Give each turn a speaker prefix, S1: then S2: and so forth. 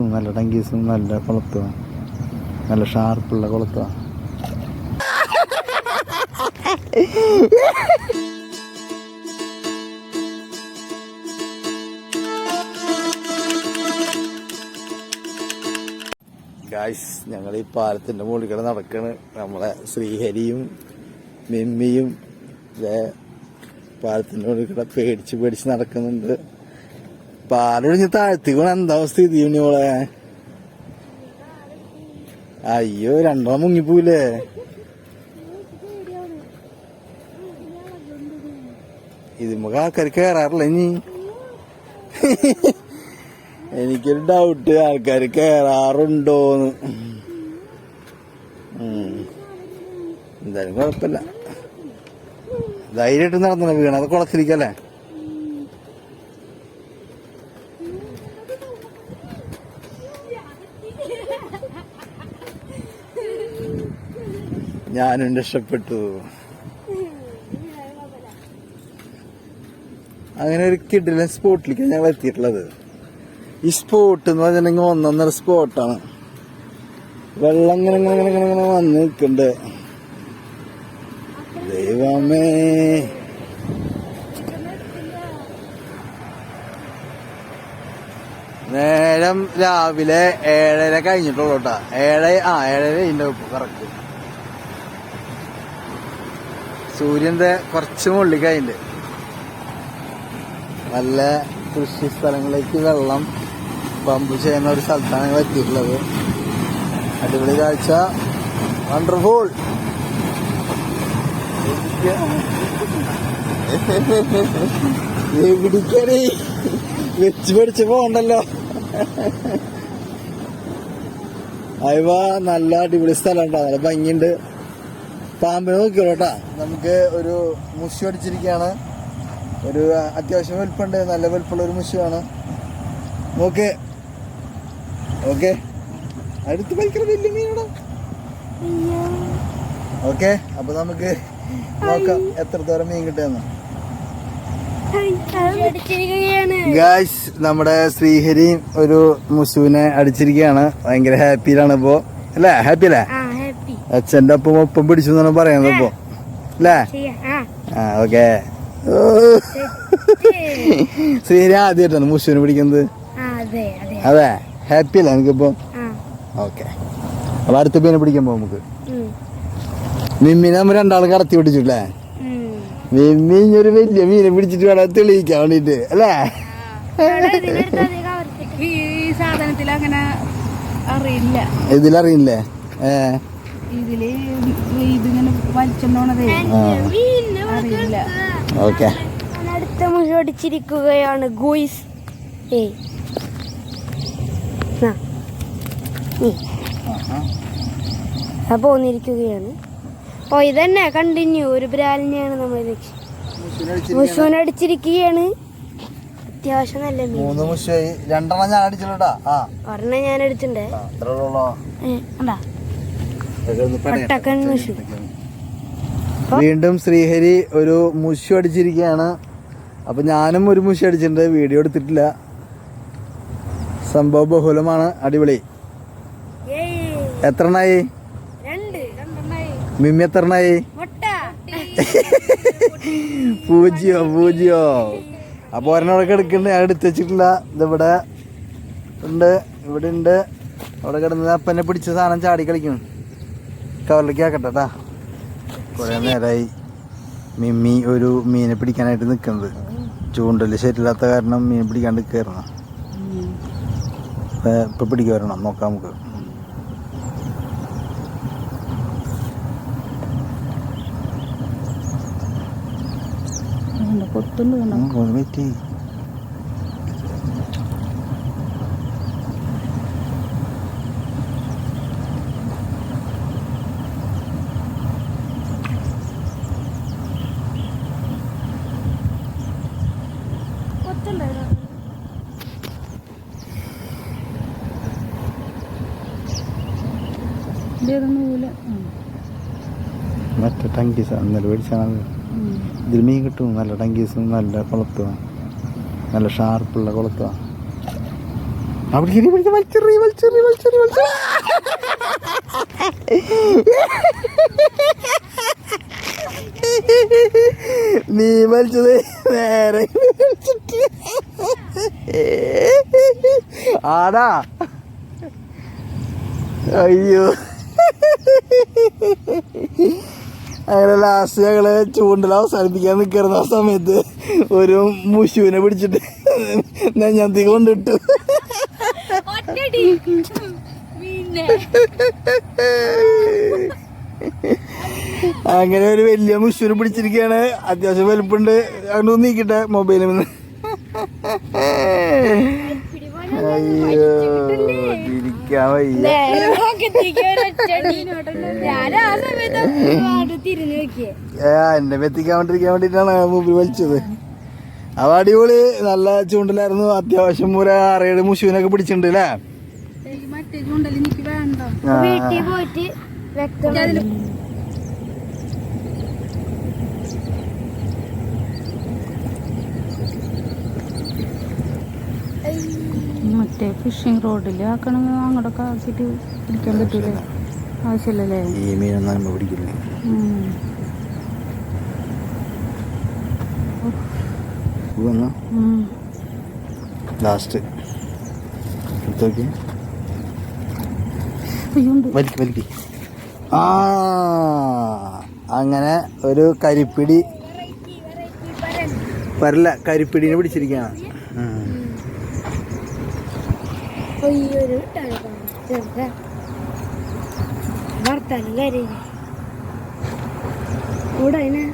S1: നല്ല ടങ്കീസും നല്ല കൊളുത്തുക നല്ല ഷാർപ്പുള്ള കൊളുത്തുക ഗായ്സ് ഞങ്ങൾ ഈ പാലത്തിന്റെ മുകളിൽ കൂടെ നടക്കണ്. നമ്മളെ ശ്രീഹരിയും മിമ്മിയും പാലത്തിന്റെ മുകളിൽ കൂടെ പേടിച്ച് പേടിച്ച് നടക്കുന്നുണ്ട്. പാലൊഴിഞ്ഞ് താഴ്ത്തിക്കണ എന്താ സ്ഥിതി മോളെ? അയ്യോ രണ്ടോ മുങ്ങിപ്പോയില്ലേ? ഇതിമ്മക്ക് ആൾക്കാർ കേറാറില്ല ഇനി? എനിക്കൊരു ഡൗട്ട് ആൾക്കാർ കേറാറുണ്ടോന്ന്. എന്തായാലും കുഴപ്പമില്ല. ധൈര്യമായിട്ട് വീണ വീണത് കുളത്തിരിക്കല്ലേ? ഞാനും രക്ഷപ്പെട്ടു അങ്ങനെ ഒരു കിഡിലെ സ്പോട്ടിലേക്ക് ഞങ്ങൾ എത്തിയിട്ടുള്ളത്. ഈ സ്പോട്ട് എന്ന് പറഞ്ഞിട്ടുണ്ടെങ്കിൽ ഒന്നൊന്നര സ്പോട്ടാണ് വെള്ളം ഇങ്ങനെ ഇങ്ങനെ ഇങ്ങനെ ഇങ്ങനെ വന്ന് നിൽക്കണ്ട്. ദൈവമേ. നേരം രാവിലെ ഏഴര കഴിഞ്ഞിട്ടുള്ളൂ കേട്ടാ. ഏഴ് ആ ഏഴര കഴിഞ്ഞ കറക്റ്റ് സൂര്യന്റെ കുറച്ച് മുള്ളിക്കായുണ്ട്. നല്ല കൃഷി സ്ഥലങ്ങളിലേക്ക് വെള്ളം പമ്പ് ചെയ്യുന്ന ഒരു സ്ഥലത്താണ് ഞങ്ങൾ എത്തിയിട്ടുള്ളത്. അടിപൊളി കാഴ്ച. വണ്ടർഫുൾ എവിടിക്കണേ വെച്ച് പിടിച്ച് പോണ്ടല്ലോ അയവാ നല്ല അടിപൊളി സ്ഥലം ഉണ്ടോ നല്ല ഭംഗിയുണ്ട്. പാമ്പിനെ നോക്കിയോളൂ കേട്ടാ നമുക്ക് ഒരു മുഷി അടിച്ചിരിക്കുകയാണ്. ഒരു അത്യാവശ്യം വലുപ്പമുണ്ട്. നല്ല വലുപ്പമുള്ള ഒരു മുഷിയാണ് ഓക്കെ ഓക്കെ അടുത്ത് ഭയങ്കര വലിയ മീനാണ്. ഓക്കെ. അപ്പൊ നമുക്ക് നോക്കാം എത്രത്തോളം മീൻ കിട്ടുമെന്ന്. ഗായ്സ് നമ്മുടെ ശ്രീഹരിയും ഒരു മുസുവിനെ അടിച്ചിരിക്കുകയാണ്. ഭയങ്കര ഹാപ്പിയിലാണ് ഇപ്പോ. അല്ലേ? ഹാപ്പി അല്ലേ? അച്ഛന്റെ ഒപ്പം ഒപ്പം പിടിച്ചു എന്നാണ് പറയുന്നത് ഇപ്പൊ. അല്ലേ?
S2: ആ.
S1: ഓക്കെ. ശ്രീഹരി ആദ്യമായിട്ടാണ് മുസുവിനെ പിടിക്കുന്നത്.
S2: അതെ
S1: ഹാപ്പി അല്ലേ എനിക്കിപ്പോ
S2: ഇപ്പം
S1: ഓക്കെ. അപ്പൊ അടുത്ത പേനെ പിടിക്കാൻ പോകും നമുക്ക്. മിമ്മിനെ നമ്മൾ രണ്ടാളും കടത്തി പിടിച്ചില്ലേ. മിമ്മി ഒരു വലിയ മീനെ പിടിച്ചിട്ട് വേണം തെളിയിക്കാൻ വേണ്ടിട്ട് അല്ലേ? ഇതിലറിയില്ലേ? ഏ.
S3: ഇതിൽ ഇതിങ്ങനെ വലിച്ചോണതേ അറിയില്ല.
S1: ഓക്കെ.
S2: അടുത്ത മുഴ ഗോയിസ്. ഏ. ആ. പോന്നിരിക്കുകയാണ്. ഓ ഇതന്നെ കണ്ടിന്യൂ ഒരു ബ്രാലിനെയാണ് നമ്മൾ മുഷുവിനടിച്ചിരിക്കുകയാണ് മുഷോൻ അടിച്ചിരിക്കുകയാണ്. അത്യാവശ്യം നല്ല മീൻ.
S1: മൂന്ന് മുഷായി രണ്ടെണ്ണം ഞാൻ അടിച്ചിട്ടാ ആ.
S2: ഒരെണ്ണം ഞാൻ എടുത്തിട്ടുണ്ട് മുഷു
S1: വീണ്ടും ശ്രീഹരി ഒരു മുഷു അടിച്ചിരിക്കുകയാണ്. അപ്പൊ ഞാനും ഒരു മുഷി അടിച്ചിട്ടുണ്ട്. വീഡിയോ എടുത്തിട്ടില്ല. സംഭവ ബഹുലമാണ്. അടിപൊളി.
S2: ഏയ്,
S1: എത്ര എണ്ണായി
S2: രണ്ട്. രണ്ടെണ്ണായി.
S1: മിമ്മി എത്ര എണ്ണായി
S2: മുട്ട.
S1: പൂജ്യോ പൂജ്യോ. അപ്പൊ ഒരെണ്ണമൊക്കെ എടുക്കുന്നുണ്ട് ഞാൻ എടുത്ത് വെച്ചിട്ടില്ല. ഇതിവിടെ ഉണ്ട് ഇവിടെ ഉണ്ട്. അവിടെ കിടന്ന് അപ്പനെ പിടിച്ച സാധനം ചാടി കളിക്കണം കവറിലേക്ക് ആക്കട്ടെ കേട്ടാ കുറെ നേരമായി മിമ്മി ഒരു മീനെ പിടിക്കാനായിട്ട് നിൽക്കുന്നത് ചൂണ്ടൽ ശരിയില്ലാത്ത കാരണം മീൻ പിടിക്കാണ്ട് കയറണം ഇപ്പൊ പിടിക്കുക വരണം നോക്കാം നമുക്ക്.
S3: കൊത്തുണ്ട്
S1: വെയിറ്റ് ചെയ്യ്. മറ്റേ ടങ്കീസ് ഇന്നലെ മേടിച്ചാണ് ഇതിൽ മീൻ കിട്ടും നല്ല ടങ്കീസും നല്ല കുളത്തുക നല്ല ഷാർപ്പുള്ള കുളത്തുക നീ വലിച്ചത് നേരെ. ആടാ. അയ്യോ. അങ്ങനെ ലാസ്റ്റ് ഞങ്ങൾ ചൂണ്ടല അവസാനിപ്പിക്കാൻ നിൽക്കുന്ന ആ സമയത്ത്. ഒരു മുഷുവിനെ പിടിച്ചിട്ട്. നെഞ്ഞത്തി കൊണ്ടിട്ടു. അങ്ങനെ ഒരു വലിയ മുഷുവിനെ പിടിച്ചിരിക്കുകയാണ് അത്യാവശ്യം വലുപ്പുണ്ട്. അങ്ങോട്ട് നീക്കിട്ടെ മൊബൈലിൽ നിന്ന്. അയ്യോ വയ്യ. ഏ, എന്നെ വെത്തിക്കാൻ വേണ്ടിരിക്കാൻ വേണ്ടിട്ടാണ് മൂപ്പര് വലിച്ചത്. അവ അടിപൊളി നല്ല ചൂണ്ടലായിരുന്നു. അത്യാവശ്യം ഒരു ആറേഴ് മുഷുവിനൊക്കെ പിടിച്ചിട്ടുണ്ട് അല്ലേ?
S3: ഈ മറ്റേ ചൂണ്ടൽ എനിക്ക് വേണ്ട.
S1: ആ.
S2: വീട്ടിൽ പോയിട്ട്
S3: മറ്റേ ഫിഷിംഗ് റോഡിൽ ആക്കണമെങ്കിൽ അങ്ങോട്ടൊക്കെ ആക്കിയിട്ട് പിടിക്കാൻ പറ്റൂലേ? ആവശ്യമില്ലല്ലേ?
S1: ഈ മീനൊന്നും നമ്മൾ പിടിക്കില്ല? ലാസ്റ്റ് എടുത്തോക്കി
S3: അയ്യുണ്ട്.
S1: വലിക്ക് വലിക്ക്. ആ അങ്ങനെ ഒരു കരിപ്പിടി. വരല്ല കരിപ്പിടിനെ പിടിച്ചിരിക്കുകയാണ് ഉം.
S2: ഒയ്യൊരു ചെറുത വർത്താനം കാര്യം കൂടെ അതിനെ